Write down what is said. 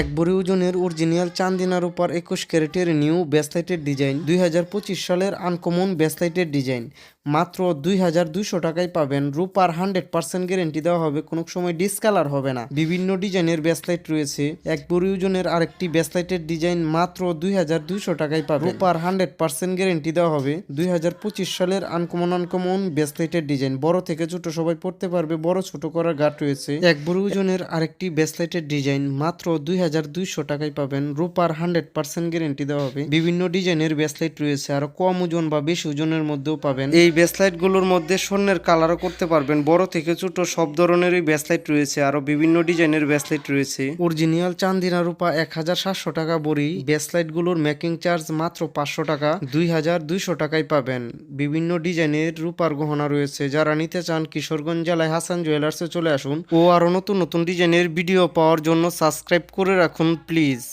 এক বড়ি ওজনের অরিজিনাল চান্দিনার উপর একুশ ক্যারেটের নিউ ব্যাসলাইটের ডিজাইন, দুই হাজার পঁচিশ সালের আনকমন ব্যাসলাইটের ডিজাইন। মাত্র দুই হাজার দুইশো টাকায় পাবেন। রূপার হান্ড্রেড পার্সেন্ট গ্যারেন্টি দেওয়া হবে। কোনো সময় ডিসকালার হবে না। বিভিন্ন ডিজাইনের ব্যাসলাইট রয়েছে। এক বড়ি ওজনের আরেকটি ব্যাসলাইটের ডিজাইন মাত্র দুই হাজার দুইশো টাকায় পাবেন। রূপার হান্ড্রেড পার্সেন্ট গ্যারেন্টি দেওয়া হবে। দুই হাজার পঁচিশ সালের আনকমন আনকমন ব্যাসলাইটের ডিজাইন। বড় থেকে ছোট সবাই পড়তে পারবে। বড় ছোট করার গাট রয়েছে। এক বড় ওজনের আরেকটি ব্যাসলাইটের ডিজাইন মাত্র দুই হাজার হাজার দুইশো টাকায় পাবেন। রূপার হান্ড্রেড পার্সেন্ট গ্যারেন্টি দেওয়া হবে। বিভিন্ন ডিজাইনের ব্যাসলাইট রয়েছে। আরও কম ওজন বা বেশি ওজনের মধ্যেও পাবেন। এই ব্যাসলাইটগুলোর মধ্যে স্বর্ণের কালারও করতে পারবেন। বড় থেকে ছোট সব ধরনেরই ব্যাসলাইট রয়েছে। আরও বিভিন্ন ডিজাইনের ব্যাসলাইট রয়েছে। অরিজিনাল চান্দিনা রূপা এক হাজার সাতশো টাকা বড়ি। ব্যাসলাইটগুলোর মেকিং চার্জ মাত্র পাঁচশো টাকা। দুই হাজার দুইশো টাকায় পাবেন। বিভিন্ন ডিজাইনের রূপার গহনা রয়েছে। যারা নিতে চান কিশোরগঞ্জ জেলায় হাসান জুয়েলার্সে চলে আসুন। ও আরও নতুন নতুন ডিজাইনের ভিডিও পাওয়ার জন্য সাবস্ক্রাইব করে রাখুন প্লিজ